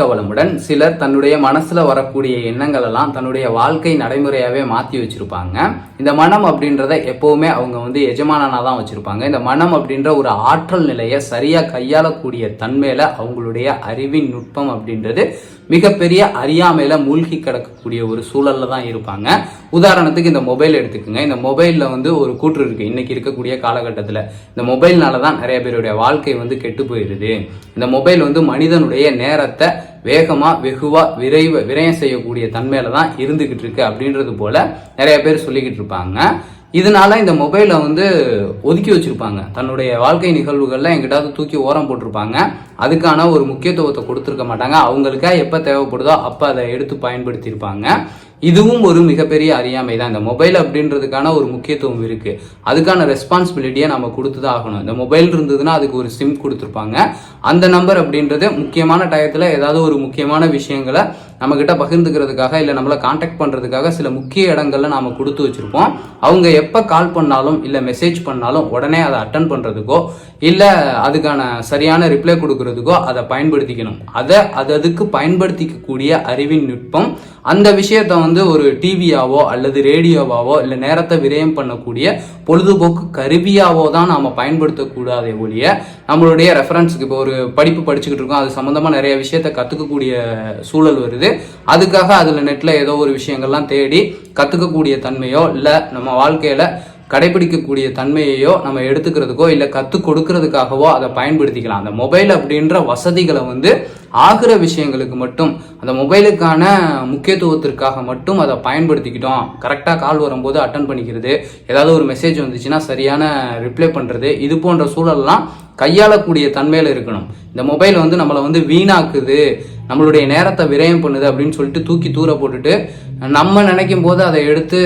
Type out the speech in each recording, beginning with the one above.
வாழ்க்கை வளமுடன் சிலர் தன்னுடைய மனசுல வரக்கூடிய எண்ணங்கள் எல்லாம் தன்னுடைய வாழ்க்கை நடைமுறையாவே மாத்தி வச்சிருப்பாங்க. இந்த மனம் அப்படின்றத எப்பவுமே அவங்க வந்து எஜமானனா தான் வச்சிருப்பாங்க. இந்த மனம் அப்படின்ற ஒரு ஆற்றல் நிலையை சரியா கையாளக்கூடிய தன்மையில அவங்களுடைய அறிவின் நுட்பம் அப்படின்றது மிகப்பெரிய அறியாமையில மூழ்கி கிடக்கக்கூடிய ஒரு சூழல்ல தான் இருப்பாங்க. உதாரணத்துக்கு இந்த மொபைல் எடுத்துக்கோங்க. இந்த மொபைல்ல வந்து ஒரு கூற்று இருக்கு. இன்னைக்கு இருக்கக்கூடிய காலகட்டத்தில் இந்த மொபைல்னால தான் நிறைய பேருடைய வாழ்க்கை வந்து கெட்டு போயிருது. இந்த மொபைல் வந்து மனிதனுடைய நேரத்தை வேகமா வெகுவா விரைவு விரயம் செய்யக்கூடிய தன்மையில தான் இருந்துகிட்டு இருக்கு அப்படின்றது போல நிறைய பேர் சொல்லிக்கிட்டு இருப்பாங்க. இதனால இந்த மொபைலை வந்து ஒதுக்கி வச்சிருப்பாங்க. தன்னுடைய வாழ்க்கை நிகழ்வுகள்ல எங்கிட்டாவது தூக்கி ஓரம் போட்டிருப்பாங்க. அதுக்கான ஒரு முக்கியத்துவத்தை கொடுத்துருக்க மாட்டாங்க. அவங்களுக்கா எப்போ தேவைப்படுதோ அப்போ அதை எடுத்து பயன்படுத்தியிருப்பாங்க. இதுவும் ஒரு மிகப்பெரிய அறியாமை தான். இந்த மொபைல் அப்படின்றதுக்கான ஒரு முக்கியத்துவம் இருக்கு. அதுக்கான ரெஸ்பான்சிபிலிட்டியை நம்ம கொடுத்து தான் ஆகணும். இந்த மொபைல் இருந்ததுன்னா அதுக்கு ஒரு சிம் கொடுத்துருப்பாங்க. அந்த நம்பர் அப்படின்றது முக்கியமான டயத்தில் ஏதாவது ஒரு முக்கியமான விஷயங்களை நம்மக்கிட்ட பகிர்ந்துக்கிறதுக்காக இல்லை நம்மளை காண்டாக்ட் பண்ணுறதுக்காக சில முக்கிய இடங்களில் நாம் கொடுத்து வச்சுருப்போம். அவங்க எப்போ கால் பண்ணாலும் இல்லை மெசேஜ் பண்ணாலும் உடனே அதை அட்டன் பண்ணுறதுக்கோ இல்லை அதுக்கான சரியான ரிப்ளை கொடுக்கறதுக்கோ அதை பயன்படுத்திக்கணும். அதை அது அதுக்கு பயன்படுத்திக்கக்கூடிய அறிவின் நுட்பம் அந்த விஷயத்த வந்து ஒரு டிவியாவோ அல்லது ரேடியோவாவோ இல்லை நேரத்தை விரயம் பண்ணக்கூடிய பொழுதுபோக்கு கருவியாவோ தான் நாம் பயன்படுத்தக்கூடாதே ஒழிய நம்மளுடைய ரெஃபரன்ஸுக்கு இப்போ ஒரு படிப்பு படிச்சுக்கிட்டு இருக்கோம். அது சம்மந்தமாக நிறைய விஷயத்த கற்றுக்கக்கூடிய சூழல் வருது. அதுக்காக அதில் நெட்டில் ஏதோ ஒரு விஷயங்கள்லாம் தேடி கற்றுக்கக்கூடிய தன்மையோ இல்லை நம்ம வாழ்க்கையில் கடைபிடிக்கக்கூடிய தன்மையையோ நம்ம எடுத்துக்கிறதுக்கோ இல்லை கற்றுக் கொடுக்கறதுக்காகவோ அதை பயன்படுத்திக்கலாம். அந்த மொபைல் அப்படின்ற வசதிகளை வந்து ஆகிற விஷயங்களுக்கு மட்டும் அந்த மொபைலுக்கான முக்கியத்துவத்திற்காக மட்டும் அதை பயன்படுத்திக்கிட்டோம். கரெக்டாக கால் வரும்போது அட்டன் பண்ணிக்கிறது ஏதாவது ஒரு மெசேஜ் வந்துச்சுன்னா சரியான ரிப்ளை பண்ணுறது இது போன்ற சூழல்லாம் கையாளக்கூடிய தன்மையில் இருக்கணும். இந்த மொபைல் வந்து நம்மளை வந்து வீணாக்குது. நம்மளுடைய நேரத்தை விரயம் பண்ணுது அப்படின்னு சொல்லிட்டு தூக்கி தூர போட்டுட்டு நம்ம நினைக்கும் போது அதை எடுத்து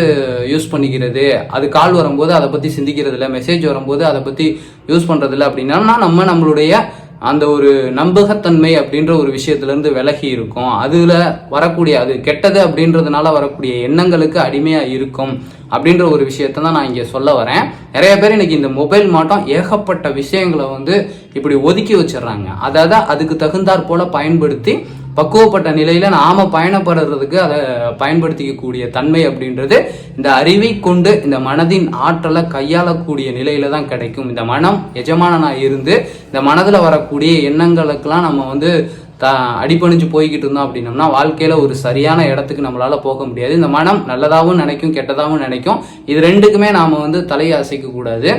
யூஸ் பண்ணிக்கிறது. அது கால் வரும்போது அதை பற்றி சிந்திக்கிறது இல்லை. மெசேஜ் வரும்போது அதை பற்றி யூஸ் பண்ணுறது இல்லை அப்படின்னா நம்ம நம்மளுடைய அந்த ஒரு நம்பகத்தன்மை அப்படின்ற ஒரு விஷயத்துலேருந்து விலகி இருக்கும். அதில் வரக்கூடிய அது கெட்டது அப்படின்றதுனால வரக்கூடிய எண்ணங்களுக்கு அடிமையாக இருக்கும் அப்படின்ற ஒரு விஷயத்த தான் நான் இங்கே சொல்ல வரேன். நிறைய பேர் இன்னைக்கு இந்த மொபைல் மாட்டம் ஏகப்பட்ட விஷயங்களை வந்து இப்படி ஒதுக்கி வச்சிடுறாங்க. அதாவது அதுக்கு தகுந்தாற் போல பயன்படுத்தி பக்குவப்பட்ட நிலையில் நாம் பயணப்படுறதுக்கு அதை பயன்படுத்திக்கக்கூடிய தன்மை அப்படின்றது இந்த அறிவை கொண்டு இந்த மனதின் ஆற்றலை கையாளக்கூடிய நிலையில தான் கிடைக்கும். இந்த மனம் எஜமானனாக இருந்து இந்த மனதில் வரக்கூடிய எண்ணங்களுக்கெல்லாம் நம்ம வந்து த அடிப்பணிஞ்சு போய்கிட்டு இருந்தோம் அப்படின்னம்னா வாழ்க்கையில் ஒரு சரியான இடத்துக்கு நம்மளால் போக முடியாது. இந்த மனம் நல்லதாகவும் நினைக்கும் கெட்டதாகவும் நினைக்கும். இது ரெண்டுக்குமே நாம் வந்து தலையை அசைக்கக்கூடாது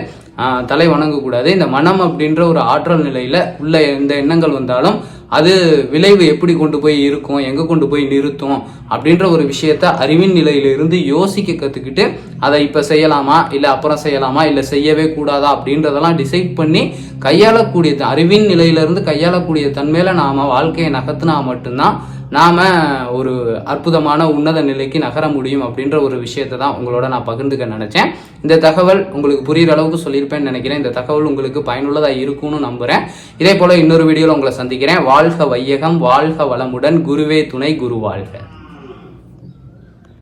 தலை வணங்கக்கூடாது. இந்த மனம் அப்படின்ற ஒரு ஆற்றல் நிலையில் உள்ள எந்த எண்ணங்கள் வந்தாலும் அது விளைவு எப்படி கொண்டு போய் இருக்கும் எங்கே கொண்டு போய் நிறுத்தும் அப்படின்ற ஒரு விஷயத்த அறிவின் நிலையிலிருந்து யோசிக்க கற்றுக்கிட்டு அதை இப்போ செய்யலாமா இல்லை அப்புறம் செய்யலாமா இல்லை செய்யவே கூடாதா அப்படின்றதெல்லாம் டிசைட் பண்ணி கையாளக்கூடிய த- அறிவின் நிலையிலிருந்து கையாளக்கூடிய தன்மையில் நாம் வாழ்க்கையை நகர்த்தினா மட்டும்தான் நாம் ஒரு அற்புதமான உன்னத நிலைக்கு நகர முடியும் அப்படின்ற ஒரு விஷயத்தை தான் உங்களோட நான் பகிர்ந்துக்க நினச்சேன். இந்த தகவல் உங்களுக்கு புரிகிற அளவுக்கு சொல்லியிருப்பேன்னு நினைக்கிறேன். இந்த தகவல் உங்களுக்கு பயனுள்ளதாக இருக்கும்னு நம்புகிறேன் இதே போல் இன்னொரு வீடியோவில் உங்களை சந்திக்கிறேன். வாழ்க வையகம் வாழ்க வளமுடன். குருவே துணை குரு வாழ்க.